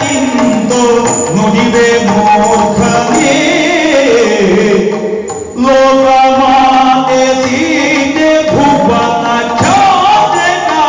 কিন্তু নদীবে মুখানে লোকামাতে দিতে ভুবনা চলে না